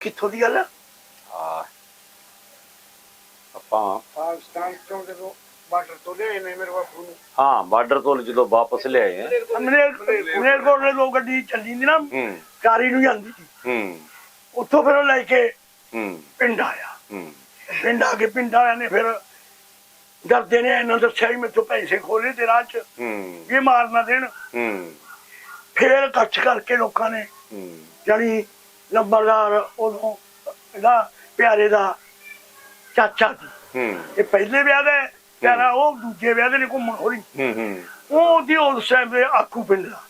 ਕਿੱਥੋਂ ਦੀ ਗੱਲ ਆ? ਆ ਆਪਾਂ ਪਾਕਿਸਤਾਨ ਤੋਂ ਜਦੋਂ ਬਾਰਡਰ ਤੋਂ ਲਿਆਏ ਨੇ ਮੇਰੇ ਬਾਪੂ ਨੂੰ। ਹਾਂ ਬਾਰਡਰ ਤੋਂ ਜਦੋਂ ਵਾਪਸ ਲਿਆਏ ਆ ਮਨੇਰ ਮਨੇਰਕੋਟ ਦੇ ਦੋ ਗੱਡੀ ਚੱਲੀ ਦੀ ਨਾ ਹੂੰ। ਕਾਰੀ ਨੂੰ ਜਾਂਦੀ ਸੀ। ਹੂੰ। ਉੱਥੋਂ ਫਿਰ ਉਹ ਲੈ ਕੇ ਹੂੰ। ਪਿੰਡ ਆਇਆ। ਹੂੰ। ਪਿੰਡ ਆ ਕੇ ਪਿੰਡ ਵਾਲਿਆਂ ਨੇ ਫਿਰ ਡਰਦੇ ਨੇ ਇਹਨਾਂ ਦੱਸਿਆ ਵੀ ਮੈਥੋਂ ਪੈਸੇ ਖੋਲੇ ਤੇ ਰਾਹ ਚ। ਹੂੰ। ਇਹ ਮਾਰ ਨਾ ਦੇਣ। ਹੂੰ। ਫੇਰ ਇਕੱਠ ਕਰਕੇ ਲੋਕਾਂ ਨੇ ਹੂੰ। ਜਾਣੀ ਨੰਬਰਦਾਰ ਉਦੋਂ ਇਹਦਾ ਪਿਆਰੇ ਦਾ ਚਾਚਾ ਸੀ। ਹੂੰ। ਇਹ ਪਹਿਲੇ ਵਿਆਹ ਦਾ ਹੈ, ਪਿਆਰਾ ਉਹ ਦੂਜੇ ਵਿਆਹ ਦੇ ਨੇ ਘੁੰਮਣ ਹੋਰੀ। ਹੂੰ ਹੂੰ। ਉਹ ਉਹਦੀ ਉਸ ਟਾਈਮ ਦੇ ਆਖੂ ਪਿੰਡ ਦਾ।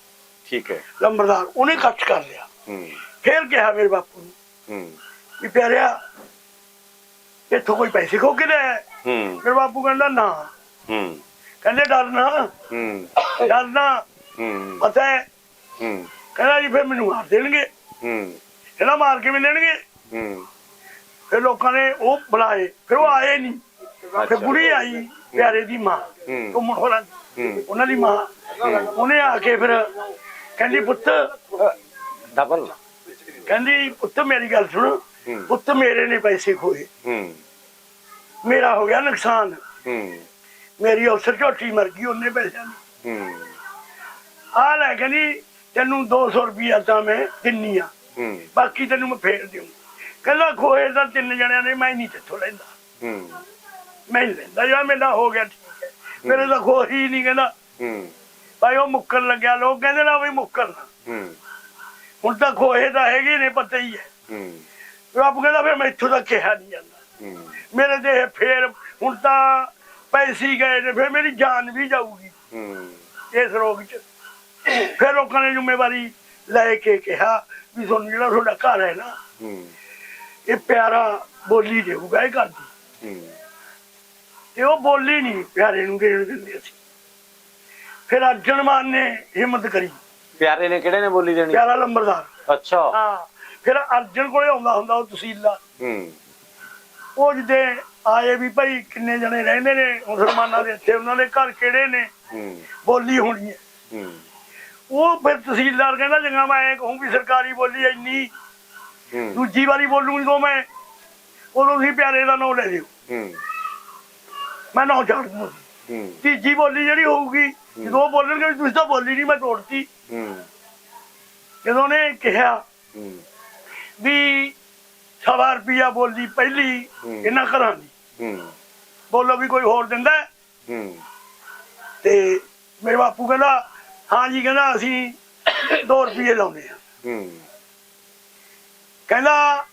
ਠੀਕ ਹੈ। ਨੰਬਰਦਾਰ ਉਹਨੇ ਇਕੱਠ ਕਰ ਲਿਆ। ਹੂੰ। ਫੇਰ ਕਿਹਾ ਮੇਰੇ ਬਾਪੂ ਨੂੰ ਹੂੰ। ਵੀ ਪਿਆਰਿਆ ਇੱਥੋਂ ਕੋਈ ਪੈਸੇ ਖੋ ਕੇ ਲਿਆ ਹੂੰ? ਮੇਰੇ ਬਾਪੂ ਕਹਿੰਦਾ ਨਾ। ਹੂੰ। ਕਹਿੰਦੇ ਡਰਨਾ ਹੂੰ। ਡਰਨਾ ਹੂੰ। ਪਤਾ ਹੈ? ਹੂੰ। ਕਹਿੰਦਾ ਜੀ ਫਿਰ ਮੈਨੂੰ ਮਾਰ ਦੇਣਗੇ। ਹੂੰ। ਇਹਦਾ ਮਾਰ ਕੇ ਮਿਲਣਗੇ ਹੂੰ। ਫਿਰ ਲੋਕਾਂ ਨੇ ਉਹ ਬੁਲਾਏ। ਫਿਰ ਉਹ ਆਏ ਨਹੀਂ ਫਿਰ। ਬੁੜੀ ਆਈ ਪਿਆਰੇ ਦੀ ਮਾਂ। ਹੂੰ। ਤੁਮ ਹੋਰਾਂ ਦੀ। ਹੂੰ। ਉਹਨਾਂ ਦੀ ਮਾਂ। ਉਹਨੇ ਆ ਕੇ ਫਿਰ ਕਹਿੰਦੀ ਪੁੱਤ ਡਬਲ। ਕਹਿੰਦੀ ਪੁੱਤ ਮੇਰੀ ਗੱਲ ਸੁਣ। ਪੁੱਤ ਮੇਰੇ ਨੇ ਪੈਸੇ ਖੋਏ। ਹੂੰ। ਮੇਰਾ ਹੋ ਗਿਆ ਨੁਕਸਾਨ। ਹੂੰ। ਮੇਰੀ ਅਫਸਰ ਝੋਟੀ ਮਰ ਗਈ ਉਹਨੇ ਪੈਸਿਆਂ ਦੀ। ਹੂੰ। ਆ ਲੈ ਕਹਿੰਦੀ ਤੈਨੂੰ 200 ਰੁਪਈਆ ਤਾਂ ਮੈਂ ਦਿੰਨੀ ਆ। ਹੂੰ। ਬਾਕੀ ਤੈਨੂੰ ਮੈਂ ਫੇਰ ਦਿਉ ਕਹਿੰਦਾ ਖੋਏ ਦਾ ਤਿੰਨ ਜਣਿਆਂ ਨੇ ਮੈਂ ਨਹੀਂ ਤੇਥੋਂ ਲੈਂਦਾ। ਹੂੰ। ਮੈਂ ਨਹੀਂ ਲੈਂਦਾ ਯਾਰ ਮੇਰਾ ਹੋ ਗਿਆ ਠੀਕ ਹੈ। ਮੇਰੇ ਤਾਂ ਖੋ ਹੀ ਨਹੀਂ ਕਹਿੰਦਾ। ਹੂੰ। ਭਾਈ ਉਹ ਮੁੱਕਰ ਲੱਗਿਆ ਲੋਕ ਕਹਿੰਦੇ ਨਾ ਵੀ ਮੁੱਕਰਨਾ ਹੂੰ। ਹੁਣ ਤਾਂ ਖੋਏ ਤਾਂ ਹੈਗੇ ਨੇ ਪਤਾ ਹੀ ਹੈ। ਹੂੰ। ਰੱਬ ਕਹਿੰਦਾ ਫਿਰ ਮੈਂ ਇੱਥੋਂ ਤੱਕ ਕਿਹਾ ਨਹੀਂ ਜਾਂਦਾ। ਮੇਰੇ ਤੇ ਫੇਰ ਹੁਣ ਤਾਂ ਪੈਸੇ ਗਏ ਨੇ ਫਿਰ ਮੇਰੀ ਜਾਨ ਵੀ ਜਾਊਗੀ। ਹੂੰ। ਇਸ ਰੋਗ 'ਚ। ਫਿਰ ਲੋਕਾਂ ਨੇ ਜ਼ਿੰਮੇਵਾਰੀ ਲੈ ਕੇ ਕਿਹਾ ਵੀ ਤੁਹਾਨੂੰ ਜਿਹੜਾ ਤੁਹਾਡਾ ਘਰ ਹੈ ਨਾ ਹੂੰ। ਇਹ ਪਿਆਰਾ ਬੋਲੀ ਦੇਊਗਾ ਇਹ ਘਰ ਦੀ। ਹੂੰ। ਤੇ ਉਹ ਬੋਲੀ ਨਹੀਂ ਪਿਆਰੇ ਨੂੰ ਦੇਣ ਦਿੰਦੇ ਸੀ ਫਿਰ ਅਰਜਨ ਮਾਨ ਨੇ ਹਿੰਮਤ ਕਰੀ। ਪਿਆਰੇ ਨੇ ਕਿਹੜੇ ਨੇ ਬੋਲੀ ਦੇਣੀ? ਪਿਆਰਾ ਲੰਬਰਦਾਰ। ਅੱਛਾ। ਹਾਂ ਫਿਰ ਅਰਜਨ ਕੋਲੇ ਆਉਂਦਾ ਹੁੰਦਾ ਉਹ ਤਹਿਸੀਲਦਾਰ ਹੂੰ। ਉਹ ਜਿਹਦੇ ਆਏ ਵੀ ਭਾਈ ਕਿੰਨੇ ਜਣੇ ਰਹਿੰਦੇ ਨੇ ਮੁਸਲਮਾਨਾਂ ਦੇ ਇੱਥੇ ਉਹਨਾਂ ਦੇ ਘਰ ਕਿਹੜੇ ਨੇ? ਹੂੰ। ਬੋਲੀ ਹੋਣੀ ਹੈ। ਹੂੰ। ਉਹ ਫਿਰ ਤਹਿਸੀਲਦਾਰ ਕਹਿੰਦਾ ਚੰਗਾ ਮੈਂ ਐਂ ਕਹੂੰ ਵੀ ਸਰਕਾਰੀ ਬੋਲੀ ਇੰਨੀ ਹੂੰ। ਦੂਜੀ ਵਾਰੀ ਬੋਲੂਗੀ ਤਾਂ ਮੈਂ ਉਦੋਂ ਤੁਸੀਂ ਪਿਆਰੇ ਦਾ ਨਾਂ ਲੈ ਦਿਓ ਹੂੰ। ਮੈਂ ਨਾਂ ਛੱਡ ਦੂੰ ਹੂੰ। ਤੀਜੀ ਬੋਲੀ ਜਿਹੜੀ ਹੋਊਗੀ ਜਦੋਂ ਉਹ ਬੋਲਣਗੇ ਵੀ ਤੁਸੀਂ ਤਾਂ ਬੋਲੀ ਨਹੀਂ ਮੈਂ ਤੋੜਤੀ। ਹੂੰ। ਜਦੋਂ ਨੇ ਕਿਹਾ ਹੂੰ। ਵੀ ਸਵਾ ਰੁਪਿਆ ਬੋਲੀ ਪਹਿਲੀ ਹੂੰ। ਇਹਨਾਂ ਘਰਾਂ ਦੀ। ਹੂੰ। ਬੋਲੋ ਵੀ ਕੋਈ ਹੋਰ ਦਿੰਦਾ। ਹੈ? ਹੂੰ। ਤੇ ਮੇਰੇ ਬਾਪੂ ਕਹਿੰਦਾ ਹਾਂ ਜੀ ਕਹਿੰਦਾ ਅਸੀਂ 2 ਰੁਪਏ ਲਾਉਂਦੇ ਆ ਹੂੰ। ਕਹਿੰਦਾ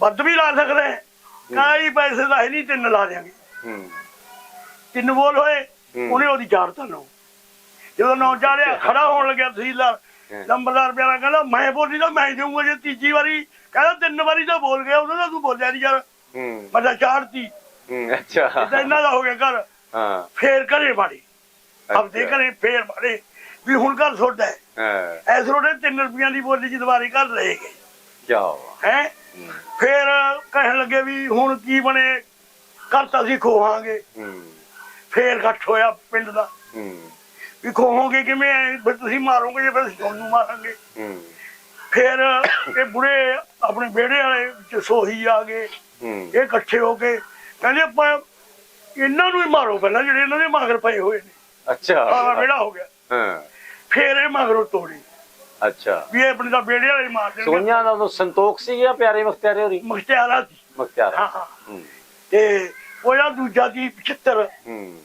ਵੱਧ ਵੀ ਲਾ ਸਕਦੇ ਜੀ ਪੈਸੇ ਤਾਂ ਹੈ ਨਹੀਂ ਤਿੰਨ ਲਾ ਦਿਆਂਗੇ। ਹੂੰ। ਤਿੰਨ ਬੋਲ ਹੋਏ। ਉਹਨੇ ਉਹਦੀ ਚਾੜਤਾ ਨੌ ਜਦੋਂ ਨੌ ਚਾੜਿਆ ਖੜਾ ਹੋਣ ਲੱਗਿਆ ਤਹਿਸੀਲਦਾਰ ਹੂੰ। ਨੰਬਰਦਾਰ ਪਿਆਰਾ ਕਹਿੰਦਾ ਮੈਂ ਬੋਲੀ ਤਾਂ ਮੈਂ ਦੇਊਂਗਾ ਜੇ ਤੀਜੀ ਵਾਰੀ। ਕਹਿੰਦਾ ਤਿੰਨ ਵਾਰੀ ਤਾਂ ਬੋਲ ਗਿਆ ਉਹਨਾਂ ਦਾ ਤੂੰ ਬੋਲਿਆ ਨਹੀਂ ਯਾਰ। ਹੂੰ। ਮੈਂ ਤਾਂ ਚਾੜਤੀ। ਹੂੰ ਅੱਛਾ। ਤਾਂ ਇਹਨਾਂ ਦਾ ਹੋ ਗਿਆ ਘਰ। ਹਾਂ। ਫੇਰ ਘਰੇ ਬਾੜੀ ਆਪਦੇ ਅੱਛਾ। ਘਰੇ ਫੇਰ ਬਾੜੇ ਵੀ ਹੁਣ ਘਰ ਛੋਟਾ ਹੈ ਹਾਂ। ਐਸ ਰੋਡੇ 3 ਰੁਪਈਆਂ ਦੀ ਬੋਲੀ ਚ ਦੁਬਾਰੇ ਘਰ ਰਹੇ ਗਏ ਜਾਓ ਹੈ? ਫੇਰ ਕਹਿਣ ਲੱਗੇ ਵੀ ਹੁਣ ਕੀ ਬਣੇ ਘਰ ਤਾਂ ਅਸੀਂ ਖੋਹਾਂਗੇ ਹੂੰ। ਫੇਰ ਇਕੱਠ ਹੋਇਆ ਪਿੰਡ ਦਾ। ਹੂੰ। ਵੀ ਖੋਹੋਗੇ ਕਿਵੇਂ? ਫਿਰ ਤੁਸੀਂ ਮਾਰੋਗੇ ਜੇ ਫਿਰ ਤੁਹਾਨੂੰ ਮਾਰਾਂਗੇ। ਹੂੰ। ਫੇਰ ਇਹ ਬੁੜੇ ਆਪਣੇ ਵਿਹੜੇ ਵਾਲੇ ਵਿੱਚ ਸੋਹੀ ਆ ਗਏ। ਹੂੰ। ਇਹ ਇਕੱਠੇ ਹੋ ਕੇ ਕਹਿੰਦੇ ਆਪਾਂ ਇਹਨਾਂ ਨੂੰ ਹੀ ਮਾਰੋ ਪਹਿਲਾਂ ਜਿਹੜੇ ਇਹਨਾਂ ਦੇ ਮਗਰ ਪਏ ਹੋਏ ਨੇ। ਆ ਅੱਛਾ ਵਿਹੜਾ ਹੋ ਗਿਆ। ਹਾਂ। ਫੇਰ ਇਹ ਮਗਰੋਂ ਤੋੜੀ। ਅੱਛਾ। ਵੀ ਇਹ ਆਪਣੇ ਦਾ ਵਿਹੜੇ ਵਾਲੇ ਮਾਰ ਦੇਣਗੇ। ਸੋਨੀਆ ਦਾ ਉਦੋਂ ਸੰਤੋਖ ਸੀ ਜਾਂ ਪਿਆਰੇ ਮੁਖਤਿਆਰੇ ਹੋਰੀ? ਮੁਖਤਿਆਰਾ ਸੀ। ਮੁਖਤਿਆਰਾ। ਹਾਂ ਹਾਂ। ਹੂੰ। ਤੇ ਉਹ ਜਿਹੜਾ ਦੂਜਾ ਦੀ 75 ਹੂੰ।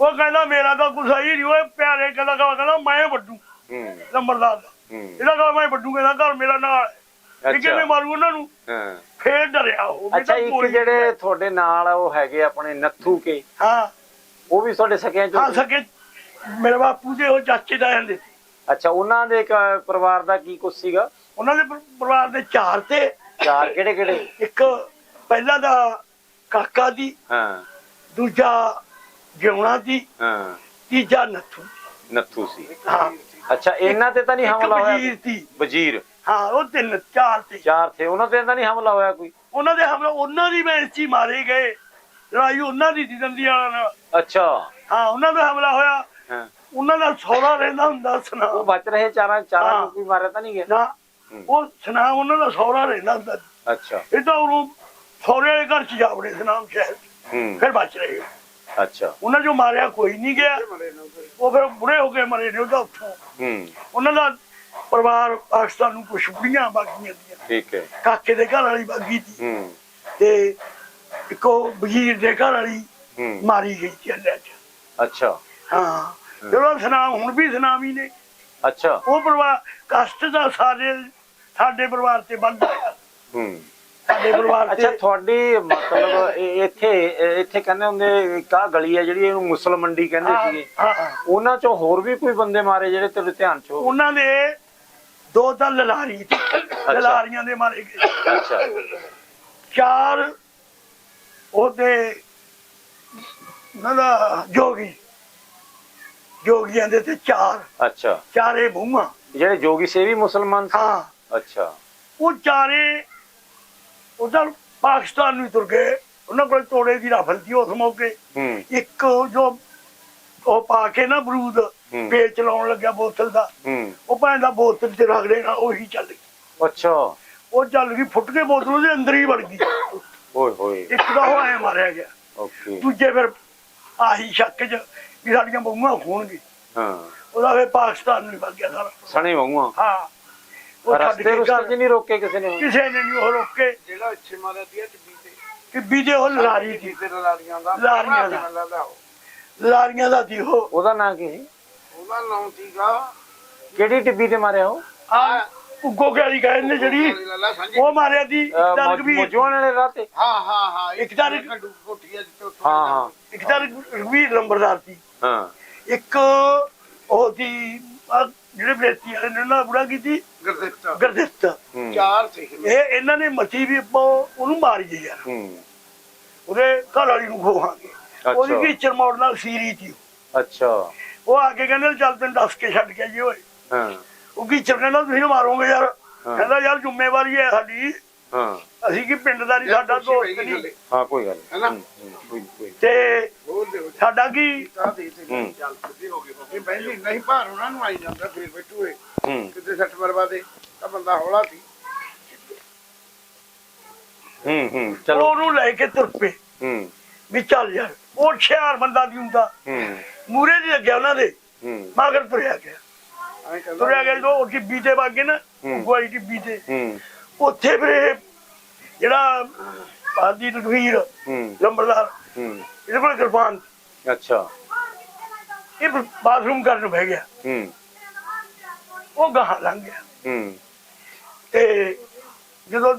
ਉਹ ਕਹਿੰਦਾ ਮੇਰਾ ਤਾਂ ਗੁੱਸਾ ਹੀ ਨਹੀਂ ਉਹ ਪਿਆਰੇ ਕਹਿੰਦਾ ਕਹਿੰਦਾ ਮੈਂ ਵੱਡੂ। ਹੂੰ। ਨੰਬਰਦਾਰ ਦਾ। ਹੂੰ। ਇਹਦਾ ਕਹਿੰਦਾ ਮੈਂ ਵੱਡੂ ਕਹਿੰਦਾ ਘਰ ਮੇਰਾ ਨਾਲ ਹੈ। ਇਹ ਅੱਛਾ। ਕਿਵੇਂ ਮਾਰੂ ਉਹਨਾਂ ਨੂੰ। ਹਾਂ। ਫੇਰ ਡਰਿਆ ਉਹ। ਵੀ ਅੱਛਾ ਤਾਂ ਇੱਕ ਗੋਲੀ- ਜਿਹੜੇ ਤੁਹਾਡੇ ਨਾਲ ਉਹ ਹੈਗੇ ਆਪਣੇ ਨੱਥੂ ਕੇ। ਹਾਂ। ਉਹ ਵੀ ਤੁਹਾਡੇ ਸਕਿਆਂ ਹਾਂ ਚੋਂ ਸਕੇ ਮੇਰੇ ਬਾਪੂ ਦੇ ਉਹ ਚਾਚੇ ਦਾ ਜਾਂਦੇ ਸੀ। ਅੱਛਾ ਉਹਨਾਂ ਦੇ ਪਰਿਵਾਰ ਦਾ ਕੀ ਕੁਛ ਸੀਗਾ? ਉਹਨਾਂ ਦੇ ਪਰ- ਪਰਿਵਾਰ ਦੇ ਚਾਰ ਤੇ। ਚਾਰ ਕਿਹੜੇ ਕਿਹੜੇ? ਇੱਕ ਪਹਿਲਾ ਦਾ ਕਾਕਾ ਦੀ ਹਾਂ। ਦੂਜਾ ਜਿਉਣਾ ਦੀ ਹਾਂ। ਤੀਜਾ ਨੱਥੂ। ਨੱਥੂ ਸੀ। ਹਾਂ। ਅੱਛਾ ਇਹਨਾਂ ਤੇ ਤਾਂ ਨਹੀਂ ਇੱਕ ਹਮਲਾ ਹੋਇਆ ਵਜ਼ੀਰ ਸੀ। ਵਜ਼ੀਰ? ਹਾਂ ਉਹ ਤਿੰਨ ਚਾਰ ਤੇ। ਚਾਰ ਥੇ ਉਹਨਾਂ ਤੇ ਤਾਂ ਨਹੀਂ ਹਮਲਾ ਹੋਇਆ ਕੋਈ? ਉਹਨਾਂ ਦੇ ਹਮਲਾ ਉਹਨਾਂ ਦੀ ਬੈਂਚੀ ਮਾਰੇ ਗਏ। ਲੜਾਈ ਉਹਨਾਂ ਦੀ ਸੀ ਦੰਦੀਆਂ ਨਾਲ। ਅੱਛਾ। ਹਾਂ ਉਹਨਾਂ ਦਾ ਹਮਲਾ ਹੋਇਆ। ਉਹਨਾਂ ਦਾ ਸੌਰਾ ਰਹਿੰਦਾ ਹੁੰਦਾ ਉਹ ਸੁਣਾ ਬਚ ਰਹੇ ਚਾਰਾਂ ਚਾਰਾਂ। ਨੂੰ ਕੋਈ ਮਾਰਿਆ ਤਾਂ ਨਹੀਂ ਗਿਆ? ਨਾ। ਉਹ ਸਨਾਮ ਉਹਨਾਂ ਦਾ ਸਹੁਰਾ ਰਹਿੰਦਾ ਹੁੰਦਾ। ਅੱਛਾ। ਇਹ ਤਾਂ ਉਹਨੂੰ ਸਹੁਰੇ ਵਾਲੇ ਘਰ ਚ ਜਾ ਵੜੇ ਸਨਾਮ ਸ਼ਹਿਰ ਫਿਰ ਬਚ ਰਹੇ। ਅੱਛਾ। ਉਹਨਾਂ ਜੋ ਮਾਰਿਆ ਕੋਈ ਨਹੀਂ ਗਿਆ। ਉਹ ਫਿਰ ਬੁੜੇ ਹੋ ਕੇ ਮਰੇ ਨੇ ਉਹਦਾ ਉੱਥੋਂ। ਉਹਨਾਂ ਦਾ ਪਰਿਵਾਰ ਪਾਕਿਸਤਾਨ ਨੂੰ ਕੁਛ ਬੁੜੀਆਂ ਬਾਗੀਆਂ ਦੀਆਂ। ਠੀਕ ਹੈ। ਕਾਕੇ ਦੇ ਘਰ ਵਾਲੀ ਬਾਗੀ ਸੀ। ਤੇ ਇੱਕੋ ਵਜ਼ੀਰ ਦੇ ਘਰ ਵਾਲੀ ਮਾਰੀ ਗਈ ਚੱਲਿਆ ਚ। ਅੱਛਾ। ਹਾਂ। ਚਲੋ ਸਨਾਮ ਹੁਣ ਵੀ ਸਨਾਮ ਹੀ ਨੇ। ਅੱਛਾ। ਉਹ ਪਰਿਵਾਰ ਕਸ਼ਟ ਦਾ ਸਾਡੇ ਸਾਡੇ ਪਰਿਵਾਰ ਤੇ ਬੰਦ ਆਇਆ ਹੂੰ। ਸਾਡੇ ਪਰਿਵਾਰ ਅੱਛਾ ਤੇ ਤੁਹਾਡੀ ਮਤਲਬ ਇਹ- ਇੱਥੇ ਇੱਥੇ ਕਹਿੰਦੇ ਹੁੰਦੇ ਕਾ ਗਲੀ ਹੈ ਜਿਹੜੀ ਇਹਨੂੰ ਮੁਸਲ ਮੰਡੀ ਕਹਿੰਦੇ ਹਾਂ, ਸੀਗੇ। ਹਾਂ। ਉਹਨਾਂ ਚੋਂ ਹੋਰ ਵੀ ਕੋਈ ਬੰਦੇ ਮਾਰੇ ਜਿਹੜੇ ਤੇਰੇ ਧਿਆਨ ਚ ਹੋ ਉਹਨਾਂ ਦੇ ਦੋ ਤਾਂ ਲਲਾਰੀ ਸੀ। ਲਲਾਰੀਆਂ ਦੇ ਮਾਰੇ ਗਏ। ਅੱਛਾ। ਚਾਰ ਉਹਦੇ ਉਹਨਾਂ ਦਾ ਜੋਗੀ। ਜੋਗੀਆਂ ਦੇ ਤੇ ਚਾਰ। ਅੱਛਾ। ਚਾਰੇ ਬੂਹਾਂ। ਜਿਹੜੇ ਜੋਗੀ ਸੇ ਵੀ ਮੁਸਲਮਾਨ ਸੀ? ਹਾਂ। ਅੱਛਾ। ਉਹ ਚਾਰੇ ਉਧਰ ਪਾਕਿਸਤਾਨ ਨੂੰ ਤੁਰ ਗਏ। ਉਹਨਾਂ ਕੋਲ ਤੋੜੇ ਦੀ ਰਾਫਲ ਸੀ ਉਸ ਮੌਕੇ। ਹੂੰ। ਇੱਕ ਜੋ ਉਹ ਪਾ ਕੇ ਨਾ ਬਰੂਦ ਹੂੰ। ਪੇਚ ਲਾਉਣ ਲੱਗਿਆ ਬੋਤਲ ਦਾ। ਹੂੰ। ਉਹ ਭਾਂ ਦਾ ਬੋਤਲ ਤੇ ਰੱਖ ਦੇਣਾ ਉਹੀ ਚੱਲ ਗਈ। ਅੱਛਾ। ਉਹ ਚੱਲ ਗਈ ਫੁੱਟ ਕੇ ਬੋਤਲ ਉਹਦੇ ਅੰਦਰ ਹੀ ਵੜ ਗਈ। ਓਏ ਹੋਏ। ਇੱਕ ਦਾ ਉਹ ਐ ਮਾਰਿਆ ਗਿਆ। ਓਕੇ। ਦੂਜੇ ਫਿਰ ਆਹੀ ਸ਼ੱਕ ਚ ਵੀ ਸਾਡੀਆਂ ਬਹੂਆਂ ਹੋਣਗੀ। ਹਾਂ। ਉਹਦਾ ਫਿਰ ਪਾਕਿਸਤਾਨ ਨੂੰ ਹੀ ਵਗ ਗਿਆ ਸਾਰਾ। ਸਣੇ ਵਾਂਗੂਆਂ? ਹਾਂ। ਉਹ ਛੱਡ ਰਸਤੇ ਕੇ ਰੁਸਤੇ ਘਰ ਚ ਨਹੀਂ ਰੋਕੇ ਕਿਸੇ ਨੇ? ਕਿਸੇ ਨੇ ਨਹੀਂ ਉਹ ਰੋਕੇ। ਜਿਹੜਾ ਇੱਥੇ ਮਾਰਿਆ ਦੀ ਟਿੱਬੀ ਤੇ ਕਿ ਬੀਜੇ ਉਹ ਲਾਰੀ ਟਿੱਬੀ ਸੀ। ਤੇ ਲਾਰੀਆਂ ਦਾ। ਲਾਰੀਆਂ ਦਾ। ਲਾਰੀਆਂ ਦਾ ਸੀ ਉਹ। ਉਹਦਾ ਨਾਂ ਕੀ ਸੀ? ਉਹਦਾ ਨਾਮ ਸੀਗਾ ਕਿਹੜੀ ਟਿੱਬੀ ਤੇ ਮਾਰਿਆ ਉਹ? ਆ ਉੱਗੋ ਗਾਲੀ ਕਹਿੰਦੇ ਜਿਹੜੀ ਲੱਲਾ ਸਾਂਝੀ। ਉਹ ਮਾਰਿਆ ਦੀ ਦਰਗ ਵੀ ਮੋਜਵਾਨ ਵਾਲੇ ਰਾਹ ਤੇ? ਹਾਂ ਹਾਂ ਹਾਂ ਇੱਕ ਤਾਂ ਇੱਕ- ਕੱਡੂ ਕੋਠੀ ਆ ਜਿੱਥੇ ਹਾਂ ਹਾਂ। ਇੱਕ ਤਾਂ ਰਘਵੀਰ ਨੰਬਰਦਾਰ ਸੀ। ਹਾਂ। ਇੱਕ ਉਹ ਸੀ ਆਹ ਜਿਹੜੇ ਬੇਤੀ ਵਾਲੇ ਨੇ ਬੁੜਾ ਕੀਤੀ ਗਰਦਿੱਤਾ। ਗਰਦਿੱਤ। ਹੂੰ। ਚਾਰ ਸੀ। ਇਹ ਇਹਨਾਂ ਨੇ ਮੱਛੀ ਵੀ ਉਹਨੂੰ ਮਾਰੀ ਗਈ ਯਾਰ। ਹੂੰ। ਉਹਦੇ ਘਰ ਵਾਲੀ ਨੂੰ ਖੋਵਾਂਗੇ। ਉਹਦੀ। ਵੀ ਚਰਮੌੜ ਨਾਲ ਸੀਰੀ ਸੀ ਅੱਛਾ। ਉਹ ਆ ਕੇ ਕਹਿੰਦੇ ਚੱਲ ਤੈਨੂੰ ਦੱਸ ਕੇ ਛੱਡ ਕੇ ਜੀ ਓਏ। ਹਾਂ। ਉਹ ਕੀ ਕਹਿੰਦਾ ਤੁਸੀਂ ਮਾਰੋਗੇ ਯਾਰ। ਕਹਿੰਦਾ ਯਾਰ ਜ਼ਿੰਮੇਵਾਰੀ ਹੈ ਸਾਡੀ। ਹਾਂ। ਅਸੀਂ ਕੀ ਪਿੰਡ ਦਾ ਨਹੀਂ ਸਾਡਾ ਦੋਸਤ ਨਹੀਂ। ਹਾਂ ਕੋਈ ਗੱਲ ਹੈ ਨਾ? ਹੂੰ, ਹੂੰ, ਕੋਈ ਕੋਈ ਤੇ ਸਾਡਾ ਕੀ। ਚੱਲ ਸਿੱਧੇ ਹੋ ਗਏ ਕਿਉਂਕਿ ਪਹਿਲੀ ਨਹੀਂ ਭਾਰ ਉਹਨਾਂ ਨੂੰ ਆਈ ਜਾਂਦਾ ਫਿਰ ਬੈਠੂਏ ਹੂੰ। ਕਿਤੇ ਸੱਟ ਮਰਵਾ ਦੇ ਤਾਂ ਬੰਦਾ ਹੌਲਾ ਸੀ। ਹੂੰ ਹੂੰ ਚਲੋ। ਉਹਨੂੰ ਲੈ ਕੇ ਤੁਰ ਪਏ। ਹੂੰ। ਵੀ ਚੱਲ ਯਾਰ ਉਹ ਹੁਸ਼ਿਆਰ ਬੰਦਾ ਨਹੀਂ ਹੁੰਦਾ ਹੂੰ। ਮੂਰੇ ਨਹੀਂ ਲੱਗਿਆ ਉਹਨਾਂ ਦੇ। ਹੂੰ। ਮਗਰ ਤੁਰਿਆ ਗਿਆ। ਤੁਰਿਆ ਗਿਆ ਜਦੋਂ ਉਹ ਟਿੱਬੀ ਤੇ ਵਾਗੇ ਨਾ। ਗੋਈ ਟਿੱਬੀ ਤੇ ਉੱਥੇ ਫਿਰ ਇਹ ਜਿਹੜਾ ਹੂੰ। ਲੰਬਰਦਾਰ ਹੂੰ। ਇਹਦੇ ਕੋਲ ਕਿਰਪਾਨ। ਅੱਛਾ। ਇਹ ਬਾਥਰੂਮ ਕਰਨ ਬਹਿ ਗਿਆ। ਹੂੰ। ਉਹ ਗਾਹਾਂ ਲੰਘ ਗਿਆ। ਹੂੰ। ਤੇ ਜਦੋਂ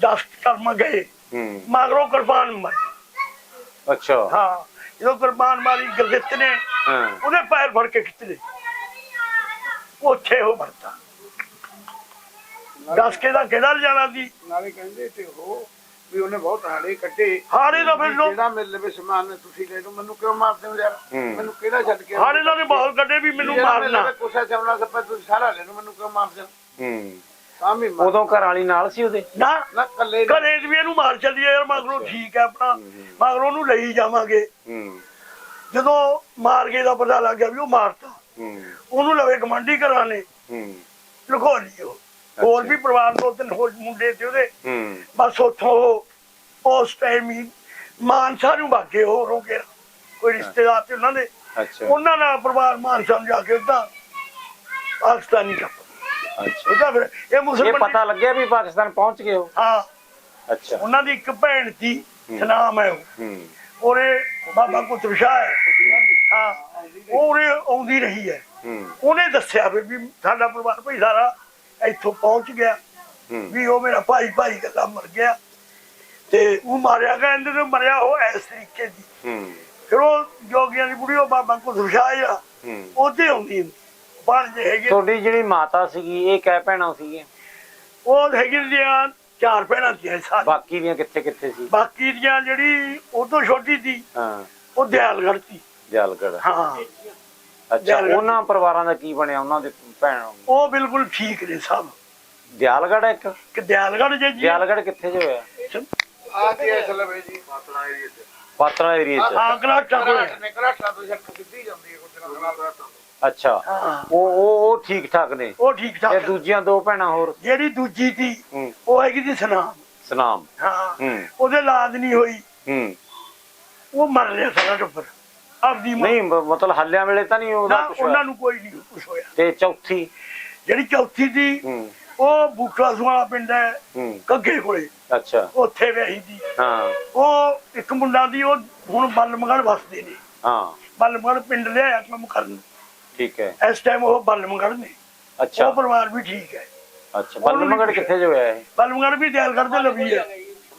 ਦਸ ਕਰਮ ਗਏ ਹੂੰ। ਮਗਰੋਂ ਕਿਰਪਾਨ ਮਾਰੀ। ਅੱਛਾ। ਹਾਂ ਜਦੋਂ ਕਿਰਪਾਨ ਮਾਰੀ ਗੁਰਦਿੱਤ ਨੇ ਉਹਨੇ ਪੈਰ ਫੜ ਕੇ ਖਿੱਚ ਲਏ। ਉੱਥੇ ਉਹ ਮਰਦਾ ਦੱਸ ਕੇ ਦਾ ਕਿਹੜਾ ਜਾਣਾ ਸੀ? ਨਾਲੇ ਕਹਿੰਦੇ ਤੇ ਉਹ ਵੀ ਉਹਨੇ ਬਹੁਤ ਹਾੜੇ ਕੱਢੇ। ਹਾੜੇ ਦਾ ਫਿਰ ਲੋਕ ਜਿਹੜਾ ਮੇਰੇ ਲਵੇ ਸਮਾਨ ਨੇ ਤੁਸੀਂ ਲੈ ਲਓ ਮੈਨੂੰ ਕਿਉਂ ਮਾਰਦੇ ਹੋ ਯਾਰ। ਮੈਨੂੰ ਕਿਹੜਾ ਛੱਡ ਕੇ ਹਾੜੇ ਦਾ ਨੇ ਬਹੁਤ ਕੱਢੇ ਵੀ ਮੈਨੂੰ ਮਾਰਨਾ ਕੋਸਾ ਚਵਲਾ ਸੱਪਾ ਤੁਸੀਂ ਸਾਰਾ ਲੈ ਲਓ ਮੈਨੂੰ ਕਿਉਂ ਮਾਰਦੇ ਹੋ। ਹੂੰ ਵੀ ਉਦੋਂ ਘਰ ਵਾਲੀ ਨਾਲ ਸੀ ਉਹਦੇ? ਨਾ ਨਾ ਕੱਲੇ ਘਰੇ ਵੀ ਇਹਨੂੰ ਮਾਰ ਚੱਲੀਏ ਯਾਰ ਮਗਰੋਂ ਠੀਕ ਹੈ ਆਪਣਾ ਮਗਰੋਂ ਨੂੰ ਲਈ ਜਾਵਾਂਗੇ। ਹੂੰ। ਜਦੋਂ ਮਾਰ ਕੇ ਦਾ ਪਤਾ ਲੱਗ ਗਿਆ ਵੀ ਉਹ ਮਾਰਤਾ। ਉਹਨੂੰ ਲਵੇ ਕਮਾਂਡੀ ਕਰਾਣੇ ਹੂੰ। ਲੁਕੋ ਲਿਓ। ਹੋਰ ਵੀ ਪਰਿਵਾਰ ਤੋਂ ਤਿੰਨ ਹੋਰ ਮੁੰਡੇ ਤੇ ਉਹਦੇ। ਹੂੰ। ਬਸ ਉੱਥੋਂ ਉਸ ਟਾਈਮ ਹੀ ਮਾਨਸਾ ਨੂੰ ਭਾਗੇ ਹੋਰ ਹੋ ਗਿਆ। ਕੋਈ ਰਿਸ਼ਤੇਦਾਰ ਤੇ ਉਹਨਾਂ ਦੇ। ਅੱਛਾ। ਉਹਨਾਂ ਨਾਲ ਪਰਿਵਾਰ ਮਾਨਸਾ ਨੂੰ ਜਾ ਕੇ ਉਦਾਂ ਪਾਕਿਸਤਾਨੀ ਟੱਪ ਅੱਛਾ। ਉਹਦਾ ਫਿਰ ਇਹ ਇਹ ਮੁਸਲਮਾਨ ਪਤਾ ਲੱਗਿਆ ਵੀ ਪਾਕਿਸਤਾਨ ਪਹੁੰਚ ਗਏ ਹੋ ਹਾਂ। ਅੱਛਾ। ਉਹਨਾਂ ਦੀ ਇੱਕ ਭੈਣ ਸੀ ਸਨਾਮ ਹੈ ਉਹ। ਹੂੰ। ਉਹਰੇ ਬਾਬਾ ਕੁਤਬ ਸ਼ਾਹ ਹੈ। ਹਾਂ। ਉਹ ਉਰੇ ਆਉਂਦੀ ਰਹੀ ਹੈ। ਹੂੰ। ਉਹਨੇ ਦੱਸਿਆ ਵੀ ਵੀ ਸਾਡਾ ਪਰਿਵਾਰ ਭਈ ਸਾਰਾ ਇੱਥੋਂ ਪਹੁੰਚ ਗਿਆ। ਹੂੰ। ਵੀ ਉਹ ਮੇਰਾ ਭਾਈ ਭਾਈ ਗੱਲਾਂ ਮਰ ਗਿਆ। ਤੇ ਉਹ ਮਾਰਿਆ ਗਿਆ ਇਹਦੇ ਤੇ ਮਰਿਆ ਉਹ ਇਸ ਤਰੀਕੇ ਦੀ। ਹੂੰ। ਫਿਰ ਉਹ ਜੋਗੀਆਂ ਦੀ ਬੁੜੀ ਉਹ ਬਾਬਾ ਕੁਤਬ ਸ਼ਾਹ ਆ ਹੂੰ। ਉਹਦੇ ਆਉਂਦੀ ਬਣ ਜੇ ਹੈਗੇ ਤੁਹਾਡੀ ਜਿਹੜੀ ਮਾਤਾ ਸੀਗੀ ਇਹ ਕਹਿ ਭੈਣਾਂ ਸੀਗੀਆਂ? ਉਹ ਹੈਗੀ ਦੀਆਂ ਚਾਰ ਭੈਣਾਂ ਸੀ ਸਾਰੀ ਬਾਕੀ ਦੀਆਂ ਕਿੱਥੇ ਕਿੱਥੇ ਸੀ? ਬਾਕੀ ਦੀਆਂ ਜਿਹੜੀ ਤੋਂ ਛੋਟੀ ਸੀ ਹਾਂ। ਉਹ ਦਿਆਲਗੜ੍ਹ ਸੀ। ਜਲਗੜ। ਹਾਂ। ਅੱਛਾ ਦਿਆਲਗੜ੍ਹ। ਉਹਨਾਂ ਪਰਿਵਾਰਾਂ ਦਾ ਕੀ ਬਣਿਆ? ਉਹਨਾਂ ਦੇ ਭੈਣ? ਉਹ ਬਿਲਕੁਲ ਠੀਕ ਨੇ ਸਭ। ਦਿਆਲਗੜ ਇੱਕ? ਕਿ ਦਿਆਲਗੜ੍ਹ ਜੇ ਜੀ। ਦਿਆਲਗੜ ਕਿੱਥੇ ਜੇ ਹੋਇਆ? ਆ ਕੇ ਅਸਲ ਵਿੱਚ ਜੀ? ਪਾਤਲਾ ਏਰੀਆ ਤੇ ਪਾਤਰਾ ਏਰੀਆ ਚ। ਆਗਰਾ ਟੱਪ ਕਰਾਟ ਨੇ ਕਰਾਟਾ ਤੋਂ ਸਿੱਧੀ ਜਾਂਦੀ ਹੈ ਕੁਝ ਨਾ ਅੱਛਾ। ਹਾਂ। ਉਹ ਉਹ ਉਹ ਠੀਕ ਠਾਕ ਨੇ? ਉਹ ਠੀਕ ਤੇ ਠਾਕ ਦੂਜੀਆਂ ਦੋ ਭੈਣਾਂ ਹੋਰ? ਜਿਹੜੀ ਦੂਜੀ ਸੀ ਹੂੰ। ਉਹ ਹੈਗੀ ਸੀ ਸਨਾਮ। ਸਨਾਮ। ਹਾਂ। ਹੂੰ। ਉਹਦੇ ਲਾਦ ਨਹੀਂ ਹੋਈ। ਹੂੰ। ਉਹ ਮਰ ਰਿਹਾ ਸਾਰਾ ਟੱਬਰ। ਆਪਦੀ ਮਾਂ ਨਹੀਂ ਮ- ਮਤਲਬ ਹੱਲਿਆਂ ਵੇਲੇ ਤਾਂ ਨਹੀਂ ਨਾ ਉਹਦਾ ਕੁਝ ਉਹਨਾਂ ਨੂੰ ਕੋਈ ਨਹੀਂ ਕੁਛ ਹੋਇਆ। ਤੇ ਚੌਥੀ? ਜਿਹੜੀ ਚੌਥੀ ਸੀ ਹੂੰ। ਉਹ ਬੂਟਾ ਵਾਲਾ ਪਿੰਡ ਹੈ ਹੂੰ। ਕੱਗੇ ਕੋਲੇ। ਅੱਛਾ। ਉੱਥੇ ਵਿਆਹੀ ਸੀ। ਹਾਂ। ਉਹ ਇੱਕ ਮੁੰਡਾ ਦੀ ਉਹ ਹੁਣ ਬਲਮਗੜ ਵਸਦੇ ਨੇ। ਹਾਂ। ਬਲਮਗੜ ਪਿੰਡ ਲਿਆਇਆ ਕੰਮ ਕਰਨ। ਠੀਕ ਹੈ। ਇਸ ਟਾਈਮ ਉਹ ਬਲਮਗੜ ਨੇ। ਅੱਛਾ। ਉਹ ਪਰਿਵਾਰ ਵੀ ਠੀਕ ਹੈ। ਅੱਛਾ। ਬੱਲਮਗੜ ਕਿੱਥੇ ਜੋ ਇਹ? ਬਲਮਗੜ ਵੀ ਦਿਆਲ ਕਰਦੇ ਲਵੀ ਹੈ।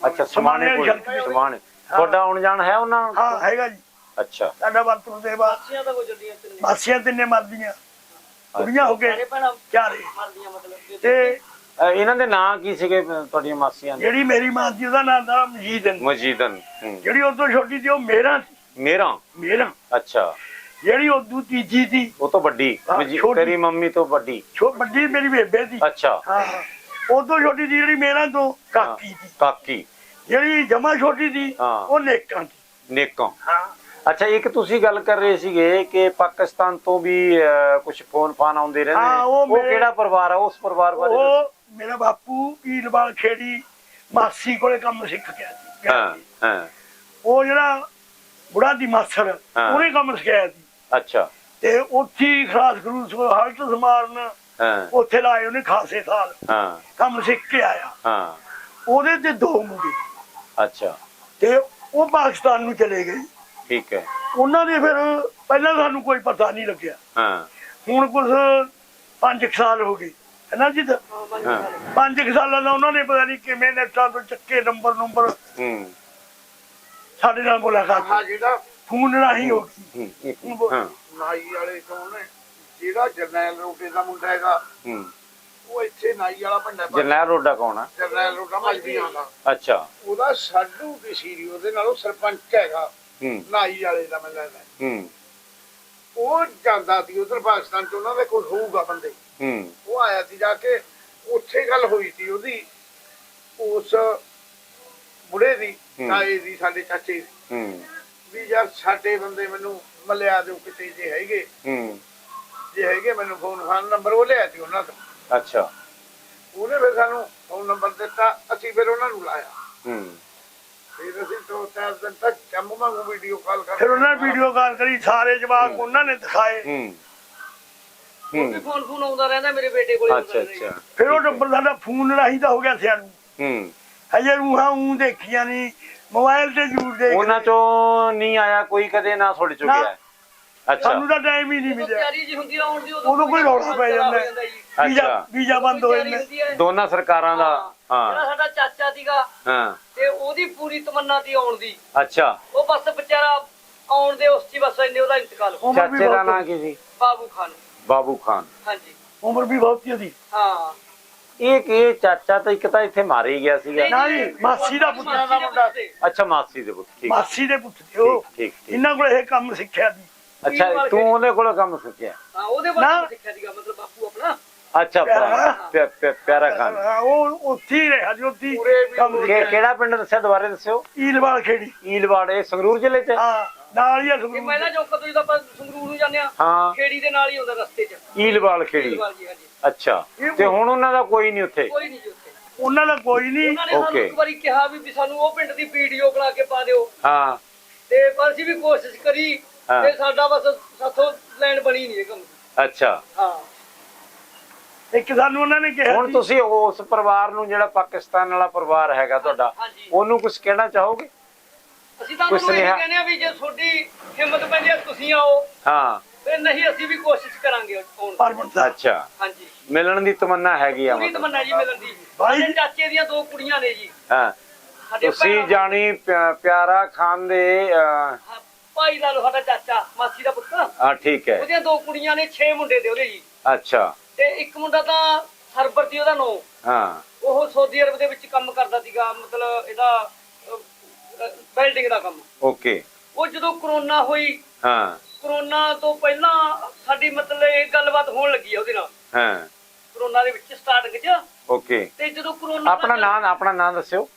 ਅੱਛਾ ਸਮਾਣੇ ਕੋਲ। ਸਮਾਣੇ। ਤੁਹਾਡਾ ਆਉਣ ਜਾਣ ਹੈ ਉਹਨਾਂ? ਹਾਂ ਹੈਗਾ ਜੀ। ਅੱਛਾ। ਸਾਡਾ ਵਰਤੂ ਦੇ ਬਾਅਦ ਬੱਚੀਆਂ ਤਾਂ ਗੁਜ਼ਰਦੀਆਂ ਤਿੰਨੇ ਬਾਸੀਆਂ ਤਿੰਨੇ ਮਰਦੀਆਂ। ਕੁੜੀਆਂ ਹੋ ਸਾਰੇ ਗਏ ਭੈਣਾਂ ਚਾਰੇ। ਮਰਦੀਆਂ ਮਤਲਬ ਕਿ ਤੇ ਅ, ਇਹਨਾਂ ਦੇ ਨਾਂ ਕੀ ਸੀਗੇ ਅ, ਤੁਹਾਡੀਆਂ ਮਾਸੀਆਂ ਦੇ? ਜਿਹੜੀ ਮੇਰੀ ਮਾਂ ਸੀ ਉਹਦਾ ਨਾਮ ਦਾ ਮਜੀਦ ਮਜੀਦਨ ਹੂੰ। ਜਿਹੜੀ ਉਹ ਤੋਂ ਛੋਟੀ ਸੀ ਉਹ ਮੇਰਾ ਸੀ। ਮੇਰਾ? ਮੇਰਾ। ਅੱਛਾ। ਜਿਹੜੀ ਉਦੋਂ ਤੀਜੀ ਸੀ। ਉਹ ਤੋਂ ਵੱਡੀ। ਹਾਂ, ਮਜੀ- ਛੋਟੀ। ਤੇਰੀ ਮੰਮੀ ਤੋਂ ਵੱਡੀ। ਛੋ ਵੱਡੀ ਮੇਰੀ ਬੇਬੇ ਸੀ। ਅੱਛਾ। ਹਾਂ ਉਹ ਤੋਂ ਛੋਟੀ ਸੀ ਜਿਹੜੀ ਮੇਰਾ ਤੋਂ ਕਾਕੀ ਸੀ। ਕਾਕੀ। ਜਿਹੜੀ ਜਮਾ ਛੋਟੀ ਸੀ ਹਾਂ। ਉਹ ਨੇਕਾਂ ਸੀ। ਨੇਕਾਂ। ਹਾਂ। ਅੱਛਾ ਇੱਕ ਤੁਸੀਂ ਗੱਲ ਕਰ ਰਹੇ ਸੀਗੇ ਕਿ ਪਾਕਿਸਤਾਨ ਤੋਂ ਵੀ ਕੁਝ ਫੋਨ ਫਾਨ ਆਉਂਦੇ ਰਹਿੰਦੇ ਹਾਂ, ਨੇ। ਉਹ ਉਹ ਮੇਰੇ- ਕਿਹੜਾ ਪਰਿਵਾਰ ਆ? ਉਸ ਪਰਿਵਾਰ ਬਾਰੇ ਦੱਸੋ। ਉਹ ਮੇਰਾ ਬਾਪੂ ਈਲਵਾਲ ਖੇੜੀ ਮਾਸੀ ਕੋਲੇ ਕੰਮ ਸਿੱਖ ਗਿਆ ਸੀ। ਹਾਂ ਹਾਂ। ਉਹ ਜਿਹੜਾ ਬੁੜਾ ਦੀ ਮਾਸੜ ਹਾਂ। ਉਹਨੇ ਕੰਮ ਸਿਖਾਇਆ ਸੀ। ਅੱਛਾ। ਤੇ ਉੱਥੇ ਹੀ ਖਾਸ ਖਰੂਸ ਹਲਟ ਸਮਾਰਨ ਹਾਂ। ਉੱਥੇ ਲਾਏ ਉਹਨੇ ਖਾਸੇ ਸਾਲ। ਹਾਂ। ਕੰਮ ਸਿੱਖ ਕੇ ਆਇਆ। ਹਾਂ। ਉਹਦੇ ਤੇ ਦੋ ਮੁੰਡੇ। ਅੱਛਾ। ਤੇ ਉਹ ਪਾਕਿਸਤਾਨ ਨੂੰ ਚਲੇ ਗਏ। ਠੀਕ ਹੈ। ਉਹਨਾਂ ਦੇ ਫਿਰ ਪਹਿਲਾਂ ਸਾਨੂੰ ਕੋਈ ਪਤਾ ਨਹੀਂ ਲੱਗਿਆ। ਹਾਂ। ਹੁਣ ਕੁਝ 5 ਸਾਲ ਹੋ ਗਏ। ਹੈ ਨਾ ਜੀ? ਹਾਂ 5 ਸਾਲਾਂ ਦਾ ਉਹਨਾਂ ਨੇ ਪਤਾ ਨਹੀਂ ਕਿਵੇਂ ਨੈਟਾਂ ਤੋਂ ਚੱਕੇ ਨੰਬਰ ਨੰਬਰ ਹੂੰ। ਸਾਡੇ ਨਾਲ ਮੁਲਾਕਾਤ ਆਹ ਜਿਹੜਾ ਫੋਨ ਰਾਹੀਂ ਹੋ ਗਈ। ਹੂੰ, ਹਾਂ ਨਾਈ ਵਾਲੇ ਕੌਣ ਨੇ ਜਿਹੜਾ ਜਰਨੈਲ ਰੋਟੇ ਦਾ ਮੁੰਡਾ ਹੈਗਾ। ਹੂੰ। ਉਹ ਇੱਥੇ ਨਾਈ ਵਾਲਾ ਭੰਡਾ ਜਰਨੈਲ ਰੋਡਾ ਕੌਣ ਆ? ਜਰਨੈਲ ਰੋਟਾ ਮਜਬੀਆਂ ਦਾ ਅੱਛਾ। ਉਹਦਾ ਸਾਡੂ ਦੀ ਸੀਰੀ ਉਹਦੇ ਨਾਲ ਉਹ ਸਰਪੰਚ ਹੈਗਾ। ਹੂੰ। ਨਾਈ ਵਾਲੇ ਦਾ ਮੈਂ ਲੈਣਾ। ਹੂੰ। ਉਹ ਜਾਂਦਾ ਸੀ ਉਧਰ ਪਾਕਿਸਤਾਨ ਚ ਉਹਨਾਂ ਦੇ ਕੋਲ ਹੋਊਗਾ ਬੰਦੇ। ਹੂੰ। ਉਹ ਆਇਆ ਸੀ ਜਾ ਕੇ ਉੱਥੇ ਗੱਲ ਹੋਈ ਸੀ ਉਹਦੀ ਉਸ ਬੁੜੇ ਦੀ। ਤਾਏ ਦੀ ਸਾਡੇ ਚਾਚੇ ਦੀ। ਹੂੰ। ਵੀ ਯਾਰ ਸਾਡੇ ਬੰਦੇ ਮੈਨੂੰ ਮਲਿਆ ਦਿਓ ਕਿਤੇ ਜੇ ਹੈਗੇ। ਹੂੰ। ਜੇ ਹੈਗੇ ਮੈਨੂੰ ਫੋਨ ਫਾਨ ਨੰਬਰ ਉਹ ਲਿਆ ਸੀ ਉਹਨਾਂ ਤੋਂ। ਅੱਛਾ। ਉਹਨੇ ਫਿਰ ਸਾਨੂੰ ਫੋਨ ਨੰਬਰ ਦਿੱਤਾ ਅਸੀਂ ਫਿਰ ਉਹਨਾਂ ਨੂੰ ਲਾਇਆ। ਹੂੰ। ਫਿਰ ਅਸੀਂ ਦੋ ਚਾਰ ਦਿਨ ਤੱਕ ਜੰਮੂ ਵਾਂਗੂ ਵੀਡੀਓ ਕਾਲ ਕਰ ਫਿਰ ਉਹਨਾਂ ਨੇ ਵੀਡੀਓ ਕਾਲ ਕਰੀ ਸਾਰੇ ਜਵਾਕ ਉਹਨਾਂ ਨੇ ਦਿਖਾਏ। ਹੂੰ। ਉਹ ਵੀ ਹੂੰ। ਫੋਨ ਫੋਨ ਆਉਂਦਾ ਰਹਿੰਦਾ ਮੇਰੇ ਬੇਟੇ ਕੋਲੇ ਅੱਛਾ ਅੱਛਾ। ਫਿਰ ਉਹ ਟੱਬਰ ਸਾਡਾ ਫੋਨ ਰਾਹੀਂ ਤਾਂ ਹੋ ਗਿਆ ਸਿਆਣੂ। ਹੂੰ। ਹਜੇ ਰੂਹਾਂ ਉਹ ਦੇਖੀਆਂ ਨਹੀਂ ਮੋਬਾਈਲ ਤੇ ਜ਼ਰੂਰ ਦੇਖ ਉਹਨਾਂ ਚੋਂ ਨਹੀਂ ਆਇਆ ਕੋਈ ਕਦੇ ਨਾ ਤੁਹਾਡੇ ਚੋਂ। ਗਿਆ। ਅੱਛਾ। ਸਾਨੂੰ ਤਾਂ ਟਾਈਮ ਹੀ ਨਹੀਂ ਮਿਲਿਆ। ਤਿਆਰੀ ਜੀ ਹੁੰਦੀ ਆ ਆਉਣ ਦੀ ਉਦੋਂ ਕੋਈ ਰੌਲਾ ਪੈ ਜਾਂਦਾ। ਹੈ। ਵੀਜ਼ਾ ਅੱਛਾ। ਵੀਜ਼ਾ ਬੰਦ ਹੋ ਜਾਂਦਾ। ਹੈ। ਦੋਨਾਂ ਸਰਕਾਰਾਂ ਦਾ ਜਿਹੜਾ ਹਾਂ। ਸਾਡਾ ਚਾਚਾ ਸੀਗਾ ਹਾਂ। ਤੇ ਉਹਦੀ ਪੂਰੀ ਤਮੰਨਾ ਸੀ ਆਉਣ ਦੀ। ਅੱਛਾ। ਉਹ ਬਸ ਵਿਚਾਰਾ ਆਉਣ ਦੇ ਉਸ ਚ ਬਸ ਇੰਨੇ ਉਹਦਾ ਇੰਤਕਾਲ ਹੋ ਉਮਰ ਵੀ ਚਾਚੇ ਦਾ ਨਾਂ ਬਹੁਤ ਕੀ ਸੀ? ਬਾਬੂ ਖਾਨ। ਬਾਬੂ ਖਾਨ। ਹਾਂਜੀ। ਉਮਰ ਵੀ ਬਹੁਤ ਸੀ ਹਾਂ। ਇਹ ਇਹ ਚਾਚਾ ਤਾਂ ਇੱਕ ਤਾਂ ਇੱਥੇ ਮਾਰੇ ਹੀ ਗਿਆ ਸੀਗਾ। ਨਾ ਜੀ, ਮਾਸੀ ਦਾ ਪੁੱਤਰ। ਮਾਸੀ ਦੇ ਪੁੱਤ ਤੇ। ਅੱਛਾ ਮਾਸੀ ਦੇ ਪੁੱਤ ਠੀਕ। ਮਾਸੀ ਦੇ ਪੁੱਤ ਸੀ ਉਹ ਠੀਕ ਠੀਕ ਠੀਕ। ਇਹਨਾਂ ਕੋਲ ਇਹ ਕੰਮ ਸਿੱਖਿਆ ਸੀ। ਅੱਛਾ ਤੂੰ ਉਹਦੇ ਕੋਲੋਂ ਕੰਮ ਸਿੱਖਿਆ? ਹਾਂ ਉਹਦੇ। ਬਾਰੇ ਸਿੱਖਿਆ ਸੀਗਾ ਮਤਲਬ ਬਾਪੂ ਆਪਣਾ। ਅੱਛਾ ਪਿਆਰਾ। ਪਿਆ- ਪਿਆ- ਪਿਆਰਾ ਖਾਨ। ਉਹ ਉੱਥੇ ਹੀ ਰਿਹਾ ਜੀ ਉੱਥੇ ਕੰਮ ਕਿਹੜਾ ਪਿੰਡ ਦੱਸਿਆ ਦੁਬਾਰੇ ਦੱਸਿਓ? ਈਲਵਾਲ ਖੇੜੀ। ਈਲਵਾੜ ਇਹ ਸੰਗਰੂਰ ਜ਼ਿਲ੍ਹੇ ਚ? ਹਾਂ ਨਾਲ ਹੀ ਆ ਇਹ ਸੰਗਰੂਰ ਪਹਿਲਾਂ ਜੋ ਕਦੋਂ ਜਦੋਂ ਆਪਾਂ ਸੰਗਰੂਰ ਨੂੰ ਜਾਂਦੇ ਆ ਹਾਂ। ਖੇੜੀ ਦੇ ਨਾਲ ਹੀ ਹੁੰਦਾ ਰਸਤੇ 'ਚ। ਈਲਵਾਲ ਖੇੜੀ। ਅੱਛਾ ਤੇ ਹੁਣ ਉਹਨਾਂ ਦਾ ਕੋਈ ਨਹੀਂ ਉੱਥੇ? ਕੋਈ ਨਹੀਂ ਜੀ ਉੱਥੇ। ਉਹਨਾਂ ਦਾ ਕੋਈ ਨਹੀਂ। ਉਹਨਾਂ ਨੇ. ਇੱਕ ਵਾਰੀ ਕਿਹਾ ਵੀ ਸਾਨੂੰ ਉਹ ਪਿੰਡ ਦੀ ਵੀਡੀਓ ਬਣਾ ਕੇ ਪਾ ਦਿਓ। ਹਾਂ। ਤੇ ਪਰ ਅਸੀਂ ਵੀ ਕੋਸ਼ਿਸ਼ ਕਰੀ। ਤੇ ਸਾਡਾ ਬਸ ਸਾਥੋਂ ਲੈਣ ਬਣੀ ਨਹੀਂ ਇਹ ਕੰਮ। ਅੱਛਾ। ਹਾਂ। ਇੱਕ ਸਾਨੂੰ ਉਹਨਾਂ ਨੇ ਕਿਹਾ ਹੁਣ ਸੀ, ਤੁਸੀਂ ਉਸ ਪਰਿਵਾਰ ਨੂੰ ਜਿਹੜਾ ਪਾਕਿਸਤਾਨ ਵਾਲਾ ਪਰਿਵਾਰ ਹੈਗਾ ਤੁਹਾਡਾ ਹਾਂਜੀ। ਉਹਨੂੰ ਕੁਝ ਕਹਿਣਾ ਚਾਹੋਗੇ? ਅਸੀਂ ਤਾਂ ਕੋਈ ਤੁਹਾਨੂੰ ਇਹ ਸੁਨੇਹਾ? ਕਹਿੰਦੇ ਆ ਵੀ ਜੇ ਤੁਹਾਡੀ ਹਿੰਮਤ ਪੈਂਦੀ ਆ ਤੁਸੀਂ ਆਓ। ਹਾਂ। ਤੇ ਨਹੀਂ ਅਸੀਂ ਵੀ ਕੋਸ਼ਿਸ਼ ਕਰਾਂਗੇ ਆਉਣ ਦੀ। ਪਰਮਤ ਦਾ। ਅੱਛਾ। ਹਾਂਜੀ। ਮਿਲਣ ਦੀ ਤਮੰਨਾ ਹੈਗੀ ਆ ਪੂਰੀ ਮਤਲਬ। ਤਮੰਨਾ ਜੀ ਮਿਲਣ ਦੀ। ਭਾਈ- ਸਾਡੇ ਚਾਚੇ ਦੀਆਂ ਦੋ ਕੁੜੀਆਂ ਨੇ ਜੀ। ਹਾਂ। ਸਾਡੇ ਤੁਸੀਂ ਭੈਣਾਂ- ਜਾਣੀ ਪਿਆ- ਪਿਆਰਾ ਖਾਨ ਦੇ ਅਹ, ਹਾਂ, ਭਾਈ ਦਾ ਲੋ ਸਾਡਾ ਚਾਚਾ ਮਾਸੀ ਦਾ ਪੁੱਤ। ਹਾਂ ਠੀਕ ਹੈ। ਉਹਦੀਆਂ ਦੋ ਕੁੜੀਆਂ ਨੇ 6 ਮੁੰਡੇ ਦੇ ਉਹਦੇ ਜੀ। ਅੱਛਾ। ਤੇ ਇੱਕ ਮੁੰਡਾ ਤਾਂ ਸਰਬਰ ਸੀ ਉਹਦਾ ਨਾਂ। ਹਾਂ। ਉਹ ਸਾਊਦੀ ਅਰਬ ਦੇ ਵਿੱਚ ਕੰਮ ਕਰਦਾ ਸੀਗਾ ਮਤਲਬ ਇਹਦਾ ਬਿਲਡਿੰਗ ਦਾ ਕੰਮ। ਓਕੇ। ਉਹ ਜਦੋਂ ਕਰੋਨਾ ਹੋਈ ਹਾਂ। ਕਰੋਨਾ ਤੋਂ ਪਹਿਲਾਂ ਸਾਡੀ ਮਤਲਬ ਇਹ ਗੱਲਬਾਤ ਹੋਣ ਲੱਗੀ ਆ ਉਹਦੇ ਨਾਲ। ਹਾਂ। ਕਰੋਨਾ ਦੇ ਵਿੱਚ ਸਟਾਰਟਿੰਗ 'ਚ। ਓਕੇ। ਤੇ ਜਦੋਂ ਕਰੋਨਾ ਆਪਣਾ ਨਾਮ ਆਪਣਾ ਨਾਮ ਦੱਸਿਓ।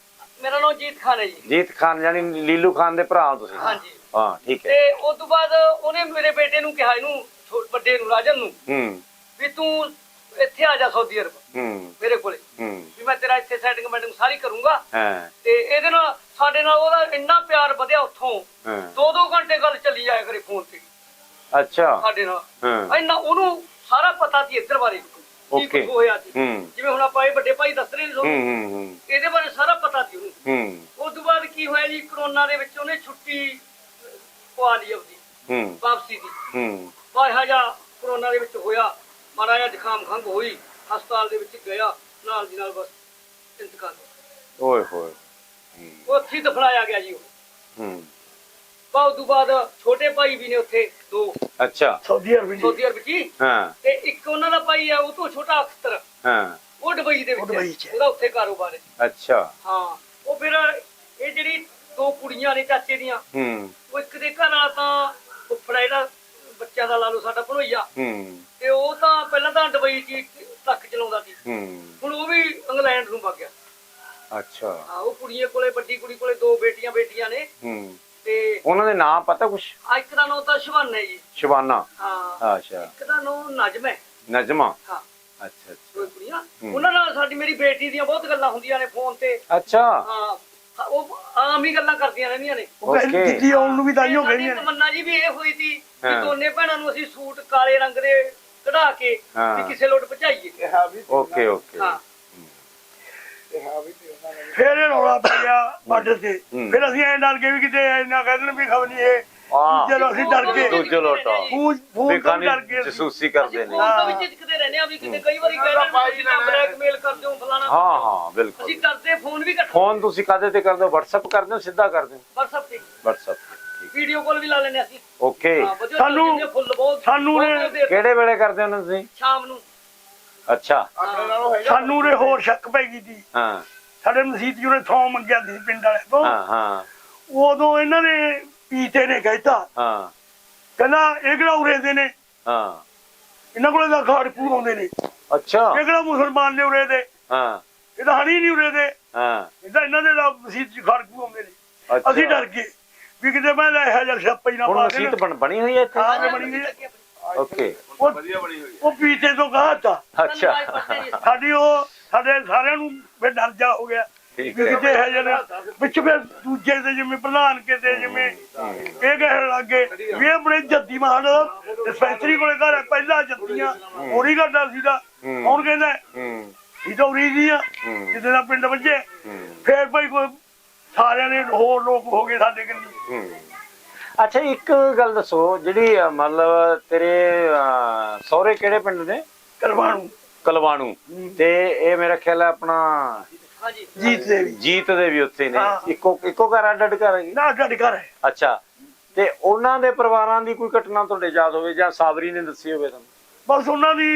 ਮੇਰਾ ਨਾਮ ਜੀਤ ਖਾਨ ਹੈ ਜੀ। ਜੀਤ ਖਾਨ ਯਾਨੀ ਲੀਲੂ ਖਾਨ ਦੇ ਭਰਾ ਤੁਸੀਂ। ਹਾਂਜੀ। ਹਾਂ ਠੀਕ ਹੈ। ਤੇ ਉਸ ਤੋਂ ਬਾਅਦ ਉਹਨੇ ਮੇਰੇ ਬੇਟੇ ਨੂੰ ਕਿਹਾ ਇਹਨੂੰ ਛੋ- ਵੱਡੇ ਨੂੰ ਰਾਜਨ ਨੂੰ ਹੂੰ। ਵੀ ਤੂੰ ਇੱਥੇ ਆ ਜਾ ਸਾਊਦੀ ਅਰਬ। ਹੂੰ। ਮੇਰੇ ਕੋਲੇ। ਹੂੰ। ਵੀ ਮੈਂ ਤੇਰਾ ਇੱਥੇ ਸੈਟਿੰਗ ਮੈਟਿੰਗ ਸਾਰੀ ਕਰੂੰਗਾ। ਹਾਂ। ਤੇ ਇਹਦੇ ਨਾਲ ਸਾਡੇ ਨਾਲ ਉਹਦਾ ਇੰਨਾ ਪਿਆਰ ਵਧਿਆ ਉੱਥੋਂ। ਹਾਂ। ਦੋ ਦੋ ਘੰਟੇ ਗੱਲ ਚੱਲੀ ਜਾਇਆ ਕਰੇ ਫੋਨ ਤੇ। ਅੱਛਾ। ਸਾਡੇ ਨਾਲ। ਹਾਂ। ਇੰਨਾ ਉਹਨੂੰ ਸਾਰਾ ਪਤਾ ਸੀ ਇੱਧਰ ਬਾਰੇ। ਕੀ Okay. ਕੁਝ ਹੋਇਆ ਸੀ। ਹੂੰ। ਜਿਵੇਂ ਹੁਣ ਆਪਾਂ ਇਹ ਵੱਡੇ ਭਾਈ ਦੱਸ ਰਹੇ ਨੇ ਹੂੰ ਤੁਹਾਨੂੰ। ਹੂੰ ਹੂੰ। ਇਹਦੇ ਬਾਰੇ ਸਾਰਾ ਪਤਾ ਸੀ ਉਹਨੂੰ। ਹੂੰ। ਉਸ ਤੋਂ ਬਾਅਦ ਕੀ ਹੋਇਆ ਜੀ ਕਰੋਨਾ ਦੇ ਵਿੱਚ ਉਹਨੇ ਛੁੱਟੀ ਪਵਾ ਲਈ ਉਹਦੀ ਹੂੰ। ਵਾਪਸੀ ਦੀ। ਹੂੰ। ਵਾਹਿਆ ਜਾ ਕਰੋਨਾ ਦੇ ਵਿੱਚ ਹੋਇਆ ਮਾੜਾ ਜਿਹਾ ਜ਼ੁਕਾਮ ਖੰਗ ਹੋਈ ਹਸਪਤਾਲ ਦੇ ਵਿੱਚ ਗਿਆ ਨਾਲ ਦੀ ਨਾਲ ਬਸ ਇੰਤਕਾਲ। ਓਏ ਹੋਏ। ਉੱਥੇ ਹੀ ਦਫਨਾਇਆ ਗਿਆ ਜੀ ਉਹ। ਹੂੰ। ਬਹੁਤ ਤੋਂ ਬਾਅਦ ਛੋਟੇ ਭਾਈ ਵੀ ਨੇ ਉੱਥੇ ਦੋ। ਅੱਛਾ। ਸਾਊਦੀ ਅਰਬ ਜੀ। ਸਾਊਦੀ ਅਰਬ ਜੀ? ਹਾਂ। ਤੇ ਇੱਕ ਉਹਨਾਂ ਦਾ ਭਾਈ ਆ ਉਹ ਤੋਂ ਛੋਟਾ ਅਖਤਰ ਹਾਂ। ਉਹ ਦੁਬਈ ਦੇ ਵਿੱਚ। ਉਹਦਾ ਉੱਥੇ ਕਾਰੋਬਾਰ ਹੈ। ਅੱਛਾ। ਹਾਂ। ਉਹ ਫਿਰ ਇਹ ਜਿਹੜੀ ਦੋ ਕੁੜੀਆਂ ਨੇ ਚਾਚੇ ਦੀਆਂ। ਹੂੰ। ਉਹ ਇੱਕ ਦੇ ਘਰ ਵਾਲਾ ਤਾਂ ਫੁੱਫੜਾ ਜਿਹੜਾ ਬੱਚਿਆਂ ਦਾ ਲਾ ਲਓ ਸਾਡਾ ਭਣੋਈਆ ਹੂੰ। ਤੇ ਉਹ ਤਾਂ ਪਹਿਲਾਂ ਤਾਂ ਦੁਬਈ 'ਚ ਹੀ ਟੱਕ ਚਲਾਉਂਦਾ ਸੀ। ਹੂੰ। ਹੁਣ ਉਹ ਵੀ ਇੰਗਲੈਂਡ ਨੂੰ ਵਗ ਗਿਆ। ਅੱਛਾ। ਹਾਂ ਉਹ ਕੁੜੀਏ ਕੋਲੇ ਵੱਡੀ ਕੁੜੀ ਕੋਲੇ ਦੋ ਬੇਟੀਆਂ ਬੇਟੀਆਂ ਨੇ। ਹੂੰ। ਤੇ ਉਹਨਾਂ ਦੇ ਨਾਂ ਪਤਾ ਕੁਛ? ਆ ਇੱਕ ਦਾ ਨਾਮ ਤਾਂ ਸ਼ਵਾਨਾ ਹੈ ਜੀ। ਸ਼ਬਾਨਾ। ਹਾਂ। ਅੱਛਾ। ਇੱਕ ਦਾ ਨਾਮ ਨਜਮ ਹੈ। ਨਜਮਾ? ਹਾਂ। ਅੱਛਾ ਅੱਛਾ। ਦੋ ਕੁੜੀਆਂ। ਉਹਨਾਂ ਨਾਲ ਸਾਡੀ ਮੇਰੀ ਬੇਟੀ ਦੀਆਂ ਬਹੁਤ ਗੱਲਾਂ ਹੁੰਦੀਆਂ ਨੇ ਫੋਨ ਤੇ। ਅੱਛਾ। ਹਾਂ। ਉਹ ਆਮ ਹੀ ਗੱਲਾਂ ਕਰਦੀਆਂ ਰਹਿੰਦੀਆਂ ਨੇ ਉਹ ਕਹਿੰਦੀ Okay. ਦਿੱਲੀ ਆਉਣ ਨੂੰ ਵੀ ਤਾਈਓ ਸਾਡੀ ਕਹਿੰਦੀਆਂ ਨੇ ਤਮੰਨਾ ਜੀ ਵੀ ਇਹ ਹੋਈ ਸੀ ਕਿ ਹਾਂ। ਦੋਨੇ ਭੈਣਾਂ ਨੂੰ ਅਸੀਂ ਸੂਟ ਕਾਲੇ ਰੰਗ ਦੇ ਕਢਾ ਕੇ ਹਾਂ। ਕਿਸੇ ਲੋਟ ਪਹੁੰਚਾਈਏ ਕਿਹਾ ਵੀ ਸੀ ਓਕੇ ਓਕੇ ਹਾਂ ਕਿਹਾ ਵੀ ਸੀ ਉਹਨਾਂ ਨੇ ਫਿਰ ਇਹ ਰੌਲਾ ਪੈ ਗਿਆ ਬਾਰਡਰ ਤੇ। ਫਿਰ ਅਸੀਂ ਐਂ ਡਰ ਗਏ ਵੀ ਕਿਤੇ ਇੰਨਾ ਕਹਿ ਦੇਣ ਵੀ ਖਬਰ ਨਹੀਂ ਇਹ ਆਹ। ਚਲੋ ਅਸੀਂ ਡਰ ਗਏ। ਦੂਜੇ ਲੋਟਾ ਫੂਨ ਫੂਨ ਤੋਂ ਬੇਕਾਨੀ ਡਰ ਗਏ। ਅਸੀਂ। ਜਸੂਸੀ ਕਰਦੇ ਨੇ। ਫੋਨ ਤੋਂ ਵੀ ਝਿਜਕਦੇ ਰਹਿੰਦੇ ਆ ਵੀ ਕਿਤੇ ਕਈ ਵਾਰੀ ਉਹਨਾਂ ਦਾ ਕਹਿੰਦੇ ਭਾਈ ਤੁਸੀਂ ਤਾਂ ਲੈਣਾ ਹੈ। ਬਲੈਕਮੇਲ ਕਰਦੇ ਹੋ ਫਲਾਣਾ। ਹਾਂ ਹਾਂ ਬਿਲਕੁਲ। ਅਸੀਂ ਕਰਦੇ ਫੋਨ ਵੀ ਕਰਦੇ ਫੋਨ ਤੁਸੀਂ ਕਾਦੇ ਤੇ ਕਰਦੇ ਹੋ? WhatsApp ਕਰਦੇ ਹੋ ਸਿੱਧਾ ਕਰਦੇ ਹੋ? WhatsApp ਤੇ। WhatsApp ਠੀਕ। ਵੀਡੀਓ ਕਾਲ ਵੀ ਲਾ ਲੈਂਦੇ ਅਸੀਂ। ਓਕੇ। ਹਾਂ ਵਧੀਆ ਸਾਨੂੰ- ਚੱਲ ਜਾਂਦੇ ਫੁੱਲ ਬਹੁਤ। ਸਾਨੂੰ ਬਹੁਤ ਨੇ- ਦੇਰ ਕਿਹੜੇ ਵੇਲੇ ਕਰਦੇ ਹੋ ਨਾ ਤੁਸੀਂ? ਸ਼ਾਮ ਨੂੰ। ਅੱਛਾ। ਆਪਣੇ ਨਾਲੋਂ ਹੈਗਾ। ਸਾਨੂੰ ਰੇ ਹੋਰ ਸ਼ੱਕ ਪੈ ਗਈ ਸੀ। ਹਾਂ। ਸਾਡੇ ਮਸੀਤ ਜੀ ਨੇ ਥੋਂ ਮੰਗਿਆ ਸੀ ਪਿੰਡ ਵਾਲੇ ਤੋਂ। ਹਾਂ ਹਾਂ। ਉਦੋਂ ਇਹਨਾਂ ਨੇ ਪੀਤੇ ਨੇ ਕਹਿਤਾ ਹਾਂ। ਕਹਿੰਦਾ ਇਹ ਕਿਹੜਾ ਉਰੇ ਦੇ ਨੇ। ਹਾਂ। ਇਹਨਾਂ ਕੋਲੇ ਤਾਂ ਖਾੜ ਪੂਰ ਆਉਂਦੇ ਨੇ। ਇਹ ਅੱਛਾ। ਕਿਹੜਾ ਮੁਸਲਮਾਨ ਨੇ ਉਰੇ ਦੇ। ਹਾਂ। ਇਹ ਤਾਂ ਹਣੀ ਨਹੀਂ ਉਰੇ ਦੇ। ਹਾਂ। ਇਹ ਤਾਂ ਇਹਨਾਂ ਦੇ ਤਾਂ ਮਸੀਤ ਚ ਖਾੜ ਪੂਰ ਆਉਂਦੇ ਨੇ। ਅੱਛਾ। ਅਸੀਂ ਡਰ ਗਏ। ਵੀ ਕਿਤੇ ਮੈਂ ਲੈ ਇਹ ਜਲ ਛਾਪਾ ਹੀ ਨਾ ਹੁਣ ਪਾ ਮਸੀਤ ਦੇਣ। ਬਣ ਬਣੀ ਹੋਈ ਹੈ ਇੱਥੇ? ਹਾਂ ਇਹ ਬਣੀ ਹੋਈ ਹੈ। ਓਕੇ। ਉਹ ਉਹ ਪੀਤੇ ਤੋਂ ਕਹਾ ਤਾ। ਅੱਛਾ। ਸਾਡੀ ਉਹ ਸਾਡੇ ਸਾਰਿਆਂ ਨੂੰ ਵੀ ਡਰ ਜਾ ਹੋ ਗਿਆ। ਠੀਕ ਵੀ ਹੈ। ਕਿਤੇ ਹੈ ਜਨ ਵਿੱਚ ਫਿਰ ਦੂਜੇ ਦੇ ਜਿਵੇਂ ਪ੍ਰਧਾਨ ਕਿਤੇ ਜਿਵੇਂ ਇਹ ਕਹਿਣ ਲੱਗੇ ਵੀ ਇਹ ਆਪਣੇ ਜੱਦੀ ਮਾਨ ਡਿਸਪੈਂਸਰੀ ਕੋਲੇ ਘਰ ਹੈ, ਪਹਿਲਾਂ ਜੱਦੀਆਂ ਹੋਰੀ ਘਾਟਾ ਸੀਦਾ। ਹੁਣ ਕਹਿੰਦਾ ਹੂੰ। ਇਹ ਤਾਂ ਉਰੀ ਦੀ ਆ। ਜਿੱਦੇ ਦਾ ਪਿੰਡ ਵੱਜੇ ਫੇਰ ਭਾਈ ਕੋਈ ਸਾਰਿਆਂ ਨੇ ਹੋਰ ਲੋਕ ਹੋ ਗਏ ਸਾਡੇ ਕੰਨੀ। ਹੂੰ। ਅੱਛਾ ਇੱਕ ਗੱਲ ਦੱਸੋ ਜਿਹੜੀ ਮਤਲਬ ਤੇਰੇ ਸਹੁਰੇ ਕਿਹੜੇ ਪਿੰਡ ਨੇ ਕਰਵਾਣੂ ਕਲਵਾਣੂ। ਤੇ ਇਹ ਮੇਰਾ ਖਿਆਲ ਹੈ ਆਪਣਾ ਹਾਂਜੀ। ਜੀਤ ਦੇ ਵੀ। ਜੀਤ ਦੇ ਵੀ ਉੱਥੇ ਨੇ। ਹਾਂ। ਇੱਕੋ ਇੱਕੋ ਘਰ ਅੱਡ ਅੱਡ ਘਰ ਹੈਗੇ ਨਾ ਅੱਡ ਘਰ ਹੈ। ਅੱਛਾ। ਤੇ ਉਹਨਾਂ ਦੇ ਪਰਿਵਾਰਾਂ ਦੀ ਕੋਈ ਘਟਨਾ ਤੁਹਾਡੇ ਯਾਦ ਹੋਵੇ ਜਾਂ ਸਾਬਰੀ ਨੇ ਦੱਸੀ ਹੋਵੇ ਤੁਹਾਨੂੰ? ਬਸ ਉਹਨਾਂ ਦੀ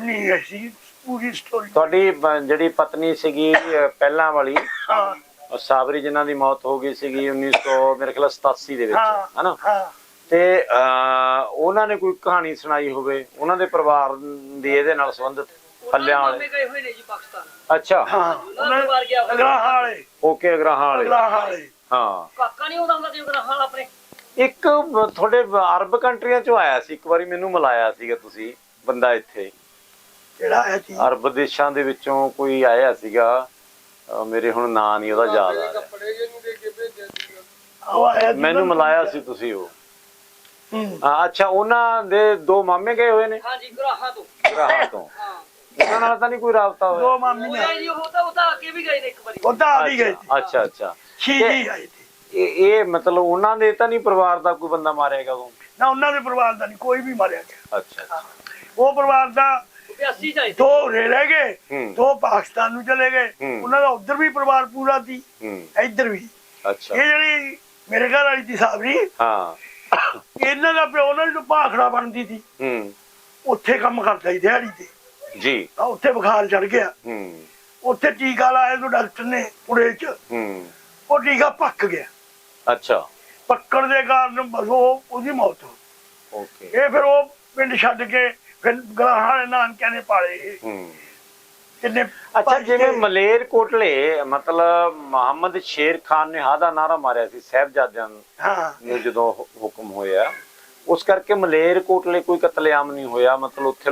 ਨਹੀਂ ਹੈ ਸੀ ਪੂਰੀ ਸਟੋਰੀ ਤੁਹਾਡੀ ਜਿਹੜੀ ਪਤਨੀ ਸੀਗੀ ਪਹਿਲਾਂ ਵਾਲੀ ਹਾਂ। ਉਹ ਸਾਬਰੀ ਜਿਨ੍ਹਾਂ ਦੀ ਮੌਤ ਹੋ ਗਈ ਸੀਗੀ 1900 ਮੇਰੇ ਖਿਆਲ 87 ਦੇ ਵਿੱਚ ਹਾਂ ਹਨਾ? ਹਾਂ। ਤੇ ਅ, ਉਹਨਾਂ ਨੇ ਕੋਈ ਕਹਾਣੀ ਸੁਣਾਈ ਹੋਵੇ ਉਹਨਾਂ ਦੇ ਪਰਿਵਾਰ ਦੀ ਇਹਦੇ ਨਾਲ ਸੰਬੰਧਿਤ? ਮਾਮੇ ਵਾਲੇ। ਗਏ ਹੋਏ ਨੇ ਜੀ ਪਾਕਿਸਤਾਨ। ਅੱਛਾ। ਹਾਂ। ਉਹਨਾਂ ਬਾਹਰ ਗਿਆ ਹੋਇਆ। ਅਗਰਾਹਾਂ ਵਾਲੇ। ਓਕੇ ਅਗਰਾਹਾਂ ਵਾਲੇ। ਅਗਰਾਹਾਂ ਵਾਲੇ। ਹਾਂ। ਕਾਕਾ ਨਹੀਂ ਆਉਂਦਾ ਹੁੰਦਾ ਤੇ ਉਹਦਾ ਹਾਲ ਆਪਣੇ? ਇੱਕ ਬ- ਤੁਹਾਡੇ ਅਰਬ ਕੰਟਰੀਆਂ ਚੋਂ ਆਇਆ ਸੀ ਇੱਕ ਵਾਰੀ ਮੈਨੂੰ ਮਿਲਾਇਆ ਸੀਗਾ ਤੁਸੀਂ ਬੰਦਾ ਇੱਥੇ। ਜਿਹੜਾ ਆਇਆ ਸੀ? ਅਰਬ ਦੇਸ਼ਾਂ ਦੇ ਵਿੱਚੋਂ ਕੋਈ ਆਇਆ ਸੀਗਾ ਮੇਰੇ ਹੁਣ ਨਾਂ ਨਹੀਂ ਉਹਦਾ ਯਾਦ ਆ ਰਿਹਾ। ਉਹ ਆਇਆ ਸੀ ਮੈਨੂੰ ਮਿਲਾਇਆ ਸੀ ਤੁਸੀਂ ਉਹ। ਹੂੰ। ਹਾਂ, ਅੱਛਾ ਉਹਨਾਂ ਦੇ ਦੋ ਮਾਮੇ ਗਏ ਹੋਏ ਨੇ? ਹਾਂਜੀ ਗਰਾਹਾਂ ਤੋਂ। ਅਗਰਾਹਾਂ ਤੋਂ। ਹਾਂ। ਉਹਨਾਂ ਨਾਲ ਤਾਂ ਨਹੀਂ ਕੋਈ ਰਾਬਤਾ ਦੋ ਹੋਇਆ ਮਾਮੀਆਂ। ਉਹ ਜੀ ਉਹ ਤਾਂ ਉਹ ਤਾਂ ਅੱਗੇ ਵੀ ਗਏ ਨੇ ਇੱਕ ਵਾਰੀ। ਉਹ ਤਾਂ ਆ ਵੀ ਗਏ ਸੀ। ਅੱਛਾ ਅੱਛਾ ਛੀ ਜੀ ਆਏ ਸੀ। ਇਹ ਇਹ ਮਤਲਬ ਉਹਨਾਂ ਦੇ ਤਾਂ ਨਹੀਂ ਪਰਿਵਾਰ ਦਾ ਕੋਈ ਬੰਦਾ ਮਾਰਿਆ ਗਿਆ ਉਦੋਂ ਨਾ ਉਹਨਾਂ ਦੇ ਪਰਿਵਾਰ ਦਾ ਨਹੀਂ ਕੋਈ ਵੀ ਮਾਰਿਆ ਗਿਆ। ਅੱਛਾ ਅੱਛਾ। ਉਹ ਪਰਿਵਾਰ ਦਾ 82 ਚਾਹੀਦੇ ਦੋ ਉਰੇ ਰਹਿ ਗਏ ਹੂੰ। ਦੋ ਪਾਕਿਸਤਾਨ ਨੂੰ ਚਲੇ ਗਏ। ਹੂੰ। ਉਹਨਾਂ ਦਾ ਉਧਰ ਵੀ ਪਰਿਵਾਰ ਪੂਰਾ ਸੀ ਹੂੰ। ਇੱਧਰ ਵੀ। ਅੱਛਾ। ਇਹ ਜਿਹੜੀ ਮੇਰੇ ਘਰ ਵਾਲੀ ਦੀ ਸਾਬਰੀ ਹਾਂ। ਇਹਨਾਂ ਦਾ ਪਿਓ ਉਹਨਾਂ ਨੂੰ ਭਾਖੜਾ ਬਣਦੀ ਸੀ। ਹੂੰ। ਉੱਥੇ ਕੰਮ ਕਰਦਾ ਸੀ ਦਿਹਾੜੀ ਤੇ। ਜੀ। ਤਾਂ ਉੱਥੇ ਬੁਖਾਰ ਚੜ ਗਿਆ। ਹੂੰ। ਉੱਥੇ ਟੀਕਾ ਲਾਇਆ ਤੋਂ ਡਾਕਟਰ ਨੇ ਪੁੜੇ 'ਚ। ਹੂੰ। ਉਹ ਟੀਕਾ ਪੱਕ ਗਿਆ। ਅੱਛਾ। ਪੱਕਣ ਦੇ ਕਾਰਨ ਬਸ ਉਹ ਉਹਦੀ ਮੌਤ ਹੋ ਓਕੇ। ਗਈ। ਇਹ ਫਿਰ ਉਹ ਪਿੰਡ ਛੱਡ ਕੇ ਫਿਰ ਗਰਾਹਾਂ ਵਾਲੇ ਨਾਨਕਿਆਂ ਨੇ ਪਾਲੇ ਇਹ। ਹੂੰ। ਕਿੰਨੇ ਅੱਛਾ ਭੱਜ ਜਿਵੇਂ ਕੇ- ਮਲੇਰ ਕੋਟਲੇ ਮਤਲਬ ਮੁਹੰਮਦ ਸ਼ੇਰ ਖਾਨ ਨੇ ਹਾ ਦਾ ਨਾਰਾ ਮਾਰਿਆ ਸੀ ਸਾਹਿਬਜ਼ਾਦਿਆਂ ਹਾਂ। ਨੂੰ ਜਦੋਂ ਹੁ- ਹੁਕਮ ਹੋਇਆ। ਉਸ ਕਰਕੇ ਮਲੇਰ ਕੋਟਲੇ ਕੋਈ ਕਤਲੇਆਮ ਨਹੀਂ ਹੋਇਆ। ਮਤਲਬ ਉੱਥੇ